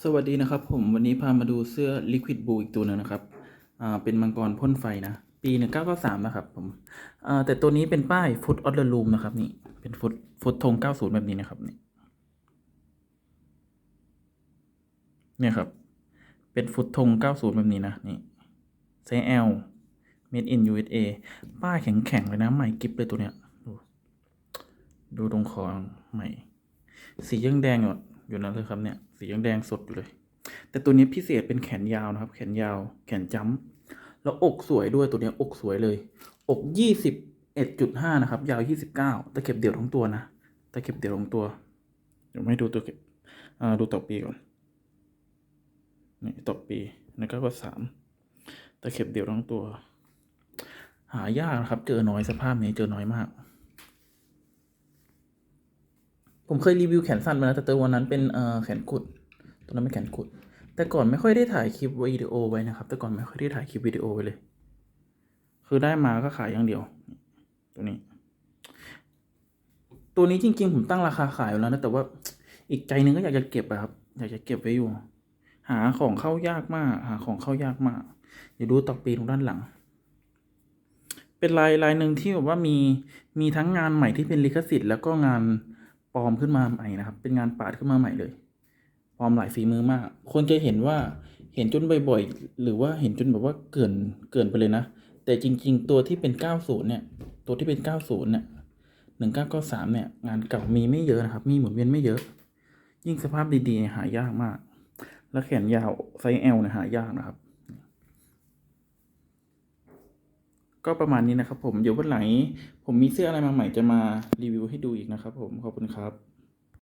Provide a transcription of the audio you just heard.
สวัสดีนะครับผมวันนี้พามาดูเสื้อ Liquid Blue อีกตัวหนึงนะครับอ่าเป็นมังกรพ่นไฟนะ ปี 1993 นะครับผมอ่าแต่ตัวนี้เป็นป้าย Foot of the Room นะครับนี่เป็นฟุตฟุตธง 90 แบบนี้นะครับนี่เนี่ยครับ เป็นฟุตธง 90 แบบนี้นะนี่ไซส์ L made in USA ป้ายแข็งๆเลยนะ ใหม่กริบเลยตัวเนี้ย ดูดูตรงคอใหม่ สียังแดงอยู่ อยู่นะเลยครับเนี่ยสียังแดงสดอยู่เลย แต่ตัวนี้พิเศษเป็นแขนยาวนะครับ แขนยาว แขนจ้ำแล้วอกสวยด้วยตัวนี้อกสวยเลย อกยี่สิบเอ็ดจุดห้านะครับ ยาวยี่สิบเก้าตะเข็บเดี่ยวทั้งตัวนะตะเข็บเดี่ยวทั้งตัวเดี๋ยวไม่ดูตัวเข็บอ่าดูต่อปีก่อนนี่ต่อปีในก็สามตะเข็บเดี่ยวทั้งตัว หายากนะครับ เจอน้อยสภาพนี้เจอน้อยมาก ผมเคยรีวิวแขนสั้นมาแล้วแต่ตัววันนั้นเป็นเอ่อแขนกุดตัวนั้นเป็นแขนกุด แต่ก่อนไม่ค่อยได้ถ่ายคลิปวิดีโอไว้นะครับ แต่ก่อนไม่ค่อยได้ถ่ายคลิปวิดีโอไว้เลย คือได้มาก็ขายอย่างเดียว ตัวนี้ ตัวนี้จริง ๆ ผมตั้งราคาขายอยู่แล้วนะแต่ว่าอีกใจหนึงก็อยากจะเก็บอะครับ อยากจะเก็บไว้อยู่ หาของเข้ายากมาก หาของเข้ายากมาก เดี๋ยวดูต่อปีตรงด้านหลัง เป็นลายลายหนึ่งที่แบบว่ามีมีทั้งงานใหม่ที่เป็นลิขสิทธิ์แล้วก็งาน ปลอมขึ้นมาใหม่นะครับ เป็นงานปาดขึ้นมาใหม่เลยปลอมหลายฝีมือมาก คนจะเห็นว่าเห็นจนบ่อยๆ หรือว่าเห็นจนแบบว่าเกินเกินไปเลยนะ แต่จริง ๆ ตัวที่เป็น 90 เนี่ย ตัวที่เป็น 90 เนี่ย1993เนี่ย งานเก่ามีไม่เยอะนะครับ มีหมุนเวียนไม่เยอะ ยิ่งสภาพดีๆหายากมาก แล้วแขนยาวไซส์ L เนี่ยหายากนะครับ ก็ประมาณนี้นะครับผมเดี๋ยววันหลังผมมีเสื้ออะไรมาใหม่จะมารีวิวให้ดูอีกนะครับผมขอบคุณครับ